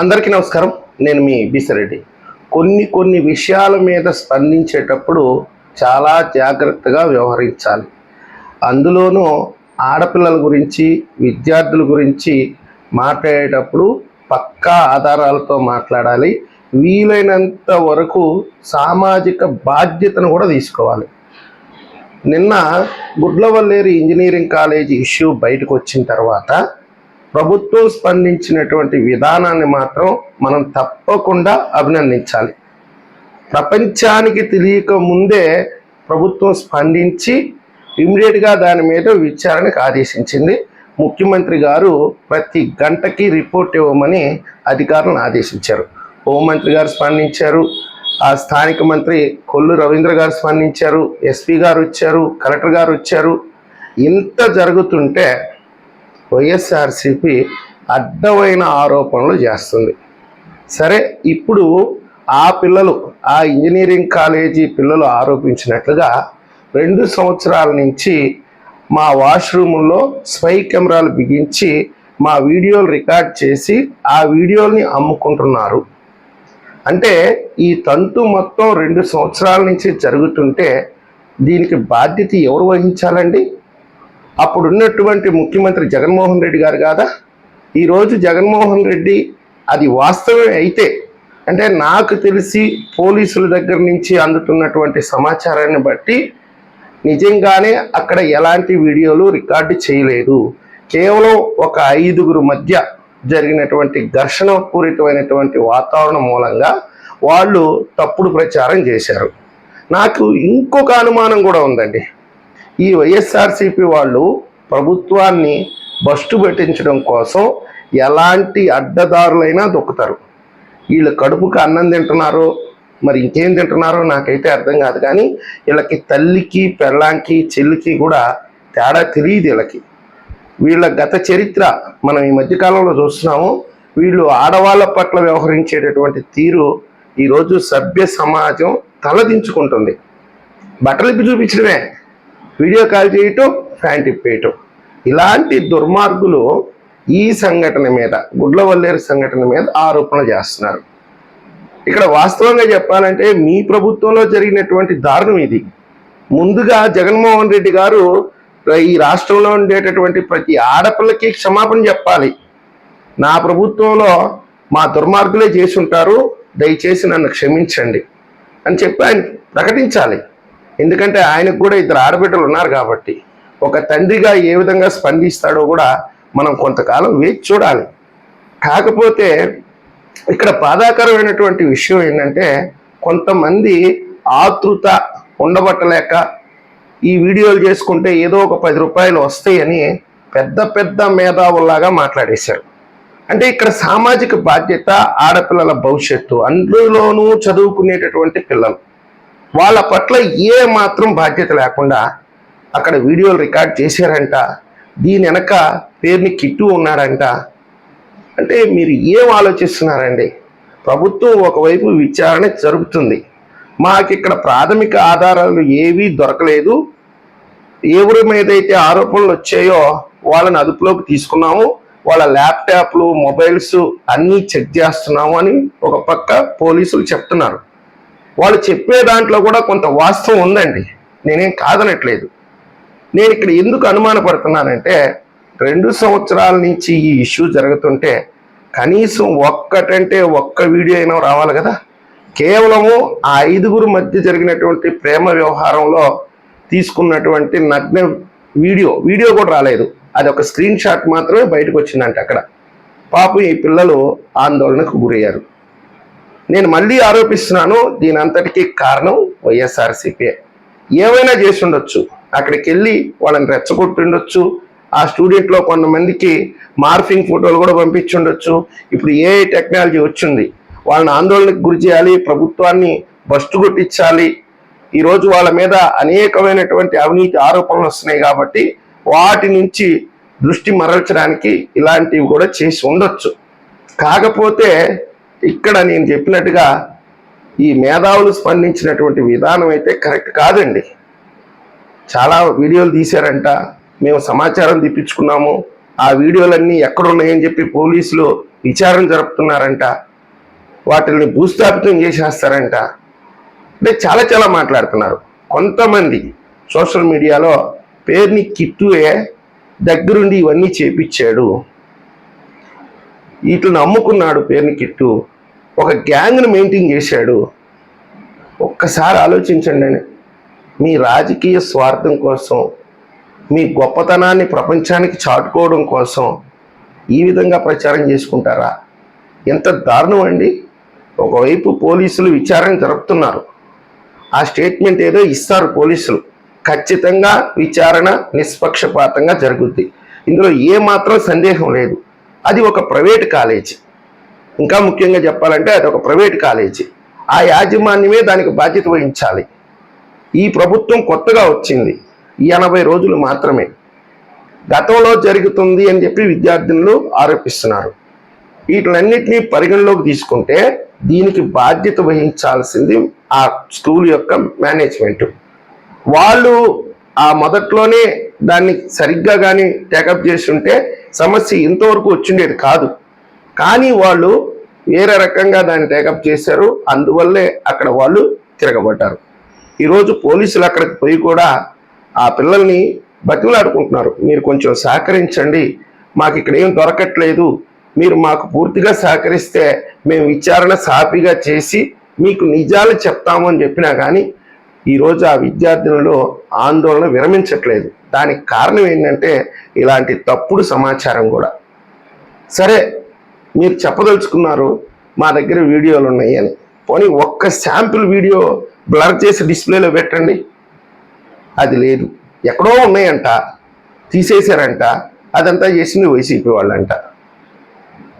అందరికీ నమస్కారం. నేను మీ బిసిరెడ్డి కొన్ని కొన్ని విషయాల మీద స్పందించేటప్పుడు చాలా జాగ్రత్తగా వ్యవహరించాలి. అందులోనూ ఆడపిల్లల గురించి విద్యార్థుల గురించి మాట్లాడేటప్పుడు పక్కా ఆధారాలతో మాట్లాడాలి. వీలైనంత వరకు సామాజిక బాధ్యతను కూడా తీసుకోవాలి. నిన్న గుడ్లవల్లేరు ఇంజనీరింగ్ కాలేజీ ఇష్యూ బయటకు వచ్చిన తర్వాత ప్రభుత్వం స్పందించినటువంటి విధానాన్ని మాత్రం మనం తప్పకుండా అభినందించాలి. ప్రపంచానికి తెలియక ముందే ప్రభుత్వం స్పందించి ఇమ్మీడియట్గా దాని మీద విచారణకు ఆదేశించింది. ముఖ్యమంత్రి గారు ప్రతి గంటకి రిపోర్ట్ ఇవ్వమని అధికారులను ఆదేశించారు. హోంమంత్రి గారు స్పందించారు. ఆ స్థానిక మంత్రి కొల్లు రవీంద్ర గారు స్పందించారు. ఎస్పీ గారు వచ్చారు. కలెక్టర్ గారు వచ్చారు. ఇంత జరుగుతుంటే వైఎస్ఆర్సిపి అడ్డమైన ఆరోపణలు చేస్తుంది. సరే ఇప్పుడు ఆ పిల్లలు ఆ ఇంజనీరింగ్ కాలేజీ పిల్లలు ఆరోపించినట్లుగా రెండు సంవత్సరాల నుంచి మా వాష్రూముల్లో స్పై కెమెరాలు బిగించి మా వీడియోలు రికార్డ్ చేసి ఆ వీడియోల్ని అమ్ముకుంటున్నారు. అంటే ఈ తంతు మొత్తం రెండు సంవత్సరాల నుంచి జరుగుతుంటే దీనికి బాధ్యత ఎవరు వహించాలండి? అప్పుడు ఉన్నటువంటి ముఖ్యమంత్రి జగన్మోహన్ రెడ్డి గారు కాదా? ఈరోజు జగన్మోహన్ రెడ్డి అది వాస్తవమే అయితే అంటే నాకు తెలిసి పోలీసుల దగ్గర నుంచి అందుతున్నటువంటి సమాచారాన్ని బట్టి నిజంగానే అక్కడ ఎలాంటి వీడియోలు రికార్డు చేయలేదు. కేవలం ఒక ఐదుగురు మధ్య జరిగినటువంటి ఘర్షణ పూరితమైనటువంటి వాతావరణం మూలంగా వాళ్ళు తప్పుడు ప్రచారం చేశారు. నాకు ఇంకొక అనుమానం కూడా ఉందండి. ఈ వైఎస్ఆర్సీపీ వాళ్ళు ప్రభుత్వాన్ని బస్టు పెట్టించడం కోసం ఎలాంటి అడ్డదారులైనా దొక్కుతారు. వీళ్ళు కడుపుకి అన్నం తింటున్నారో మరి ఇంకేం తింటున్నారో నాకైతే అర్థం కాదు. కానీ వీళ్ళకి తల్లికి పెళ్ళాంకి చెల్లికి కూడా తేడా తెలియదు వీళ్ళకి. వీళ్ళ గత చరిత్ర మనం ఈ మధ్యకాలంలో చూస్తున్నాము. వీళ్ళు ఆడవాళ్ళ పట్ల వ్యవహరించేటటువంటి తీరు ఈరోజు సభ్య సమాజం తలదించుకుంటుంది. బట్టలిప్పి చూపించడమే. వీడియో కాల్ చేయటం ఫ్యాంట్ తిప్పేయటం. ఇలాంటి దుర్మార్గులు ఈ సంఘటన మీద గుడ్లవల్లేరు సంఘటన మీద ఆరోపణలు చేస్తున్నారు. ఇక్కడ వాస్తవంగా చెప్పాలంటే మీ ప్రభుత్వంలో జరిగినటువంటి దారుణం ఇది. ముందుగా జగన్మోహన్ రెడ్డి గారు ఈ రాష్ట్రంలో ఉండేటటువంటి ప్రతి ఆడపిల్లకి క్షమాపణ చెప్పాలి. నా ప్రభుత్వంలో మా దుర్మార్గులే చేసి ఉంటారు దయచేసి నన్ను క్షమించండి అని చెప్పి ఆయన ప్రకటించాలి. ఎందుకంటే ఆయనకు కూడా ఇద్దరు ఆడబిడ్డలు ఉన్నారు కాబట్టి ఒక తండ్రిగా ఏ విధంగా స్పందిస్తాడో కూడా మనం కొంతకాలం వేచి చూడాలి. కాకపోతే ఇక్కడ బాధాకరమైనటువంటి విషయం ఏంటంటే కొంతమంది ఆతృత ఉండబట్టలేక ఈ వీడియోలు చేసుకుంటే ఏదో ఒక పది రూపాయలు వస్తాయని పెద్ద పెద్ద మేధావుల్లాగా మాట్లాడేశారు. అంటే ఇక్కడ సామాజిక బాధ్యత ఆడపిల్లల భవిష్యత్తు అందులోనూ చదువుకునేటటువంటి పిల్లలు. వాళ్ళ పట్ల ఏ మాత్రం బాధ్యత లేకుండా అక్కడ వీడియోలు రికార్డ్ చేశారంట. దీని వెనక పేరుని కిట్టు ఉన్నాడంట అంటే మీరు ఏం ఆలోచిస్తున్నారండి? ప్రభుత్వం ఒకవైపు విచారణ జరుగుతుంది మాకు ఇక్కడ ప్రాథమిక ఆధారాలు ఏవీ దొరకలేదు. ఎవరి మీద అయితే ఆరోపణలు వచ్చాయో వాళ్ళని అదుపులోకి తీసుకున్నాము. వాళ్ళ ల్యాప్టాప్లు మొబైల్స్ అన్నీ చెక్ చేస్తున్నాము అని ఒక పక్క పోలీసులు చెప్తున్నారు. వాళ్ళు చెప్పే దాంట్లో కూడా కొంత వాస్తవం ఉందండి. నేనేం కాదనట్లేదు. నేను ఇక్కడ ఎందుకు అనుమానపడుతున్నానంటే రెండు సంవత్సరాల నుంచి ఈ ఇష్యూ జరుగుతుంటే కనీసం ఒక్కటంటే ఒక్క వీడియో అయినా రావాలి కదా? కేవలము ఆ ఐదుగురు మధ్య జరిగినటువంటి ప్రేమ వ్యవహారంలో తీసుకున్నటువంటి నగ్న వీడియో వీడియో కూడా రాలేదు. అది ఒక స్క్రీన్ షాట్ మాత్రమే బయటకు వచ్చిందంట అక్కడ. పాపం ఈ పిల్లలు ఆందోళనకు గురయ్యారు. నేను మళ్ళీ ఆరోపిస్తున్నాను దీని అంతటికి కారణం వైఎస్ఆర్సీపీ. ఏమైనా చేసి ఉండొచ్చు అక్కడికి వెళ్ళి వాళ్ళని రెచ్చగొట్టుండొచ్చు. ఆ స్టూడెంట్లో కొంతమందికి మార్ఫింగ్ ఫోటోలు కూడా పంపించుండొచ్చు. ఇప్పుడు ఏ టెక్నాలజీ వచ్చింది వాళ్ళని ఆందోళనకు గురి చేయాలి ప్రభుత్వాన్ని బస్టు కొట్టించాలి. ఈరోజు వాళ్ళ మీద అనేకమైనటువంటి అవినీతి ఆరోపణలు వస్తున్నాయి కాబట్టి వాటి నుంచి దృష్టి మరల్చడానికి ఇలాంటివి కూడా చేసి ఉండొచ్చు. కాకపోతే ఇక్కడ నేను చెప్పినట్టుగా ఈ మేధావులు స్పందించినటువంటి విధానం అయితే కరెక్ట్ కాదండి. చాలా వీడియోలు తీశారంట. మేము సమాచారం తెప్పించుకున్నాము. ఆ వీడియోలన్నీ ఎక్కడున్నాయని చెప్పి పోలీసులు విచారణ జరుపుతున్నారంట. వాటిని భూస్థాపితం చేసేస్తారంట. అంటే చాలా చాలా మాట్లాడుతున్నారు. కొంతమంది సోషల్ మీడియాలో పేరుని కిట్టుయే దగ్గరుండి ఇవన్నీ చేపించాడు. వీటిని అమ్ముకున్నాడు పేరుని కిట్టు. ఒక గ్యాంగ్ను మెయింటైన్ చేశాడు. ఒక్కసారి ఆలోచించండి అని మీ రాజకీయ స్వార్థం కోసం మీ గొప్పతనాన్ని ప్రపంచానికి చాటుకోవడం కోసం ఈ విధంగా ప్రచారం చేసుకుంటారా? ఎంత దారుణం అండి. ఒకవైపు పోలీసులు విచారణ జరుపుతున్నారు. ఆ స్టేట్మెంట్ ఏదో ఇస్తారు పోలీసులు. ఖచ్చితంగా విచారణ నిష్పక్షపాతంగా జరుగుద్ది. ఇందులో ఏమాత్రం సందేహం లేదు. అది ఒక ప్రైవేట్ కాలేజీ. ఇంకా ముఖ్యంగా చెప్పాలంటే అది ఒక ప్రైవేట్ కాలేజీ. ఆ యాజమాన్యమే దానికి బాధ్యత వహించాలి. ఈ ప్రభుత్వం కొత్తగా వచ్చింది. ఈ ఎనభై రోజులు మాత్రమే. గతంలో జరుగుతుంది అని చెప్పి విద్యార్థినులు ఆరోపిస్తున్నారు. వీటిలన్నిటినీ పరిగణలోకి తీసుకుంటే దీనికి బాధ్యత వహించాల్సింది ఆ స్కూల్ యొక్క మేనేజ్మెంట్. వాళ్ళు ఆ మొదట్లోనే దాన్ని సరిగ్గా కానీ టేకప్ చేసి ఉంటే సమస్య ఇంతవరకు వచ్చిండేది కాదు. కానీ వాళ్ళు వేరే రకంగా దాన్ని టేకప్ చేశారు. అందువల్లే అక్కడ వాళ్ళు తిరగబడ్డారు. ఈరోజు పోలీసులు అక్కడికి పోయి కూడా ఆ పిల్లల్ని బతిలాడుకుంటున్నారు మీరు కొంచెం సహకరించండి. మాకు ఇక్కడ ఏం దొరకట్లేదు. మీరు మాకు పూర్తిగా సహకరిస్తే మేము విచారణ సాపిగా చేసి మీకు నిజాలు చెప్తాము అని చెప్పినా కానీ ఈరోజు ఆ విద్యార్థులలో ఆందోళన విరమించట్లేదు. దానికి కారణం ఏంటంటే ఇలాంటి తప్పుడు సమాచారం కూడా. సరే మీరు చెప్పదలుచుకున్నారు మా దగ్గర వీడియోలు ఉన్నాయి అని. పోనీ ఒక్క శాంపిల్ వీడియో బ్లర్ చేసి డిస్ప్లేలో పెట్టండి. అది లేదు. ఎక్కడో ఉన్నాయంట. తీసేశారంట. అదంతా చేసింది వైసీపీ వాళ్ళంట.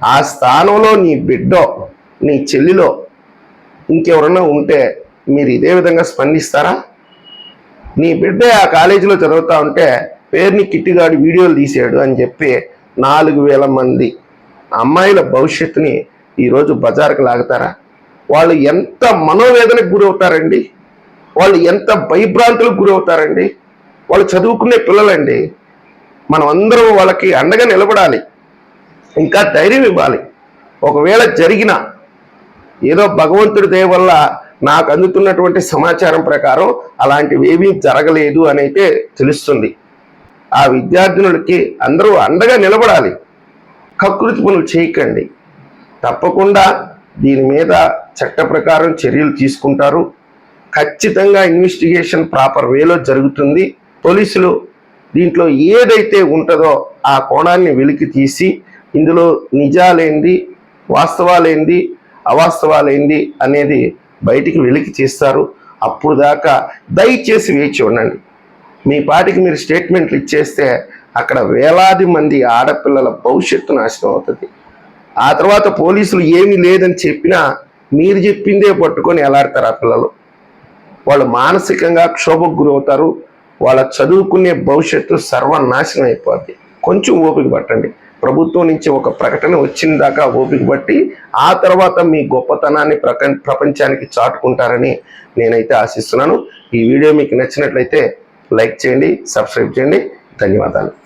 ఆ స్థానంలో నీ బిడ్డో నీ చెల్లిలో ఇంకెవరన్నా ఉంటే మీరు ఇదే విధంగా స్పందిస్తారా? నీ బిడ్డ ఆ కాలేజీలో చదువుతా ఉంటే పేరుని కిట్టిగాడి వీడియోలు తీసాడు అని చెప్పి నాలుగు వేల మంది అమ్మాయిల భవిష్యత్తుని ఈరోజు బజార్కి లాగుతారా? వాళ్ళు ఎంత మనోవేదనకు గురవుతారండి? వాళ్ళు ఎంత భయభ్రాంతులకు గురవుతారండి? వాళ్ళు చదువుకునే పిల్లలండి. మనం అందరం వాళ్ళకి అండగా నిలబడాలి. ఇంకా ధైర్యం ఇవ్వాలి. ఒకవేళ జరిగిన ఏదో భగవంతుడి దయ వల్ల నాకు అందుతున్నటువంటి సమాచారం ప్రకారం అలాంటివి ఏమీ జరగలేదు అని అయితే తెలుస్తుంది. ఆ విద్యార్థినులకి అందరూ అండగా నిలబడాలి. కకృతి పనులు చేయకండి. తప్పకుండా దీని మీద చట్ట ప్రకారం చర్యలు తీసుకుంటారు. ఖచ్చితంగా ఇన్వెస్టిగేషన్ ప్రాపర్ వేలో జరుగుతుంది. పోలీసులు దీంట్లో ఏదైతే ఉంటుందో ఆ కోణాన్ని వెలికి తీసి ఇందులో నిజాలేంది వాస్తవాలేంది అవాస్తవాలేంది అనేది బయటికి వెలికి తీస్తారు. అప్పుడు దాకా దయచేసి వేచి ఉండండి. మీ పాటికి మీరు స్టేట్మెంట్లు ఇచ్చేస్తే అక్కడ వేలాది మంది ఆడపిల్లల భవిష్యత్తు నాశనం అవుతుంది. ఆ తర్వాత పోలీసులు ఏమీ లేదని చెప్పినా మీరు చెప్పిందే పట్టుకొని ఎలాడతారు ఆ పిల్లలు? వాళ్ళు మానసికంగా క్షోభకు గురవుతారు. వాళ్ళ చదువుకునే భవిష్యత్తు సర్వనాశనం అయిపోద్ది. కొంచెం ఓపిక పట్టండి. ప్రభుత్వం నుంచి ఒక ప్రకటన వచ్చిన దాకా ఓపిక బట్టి ఆ తర్వాత మీ గొప్పతనాన్ని ప్రక ప్రపంచానికి చాటుకుంటారని నేనైతే ఆశిస్తున్నాను. ఈ వీడియో మీకు నచ్చినట్లయితే లైక్ చేయండి సబ్స్క్రైబ్ చేయండి. ధన్యవాదాలు.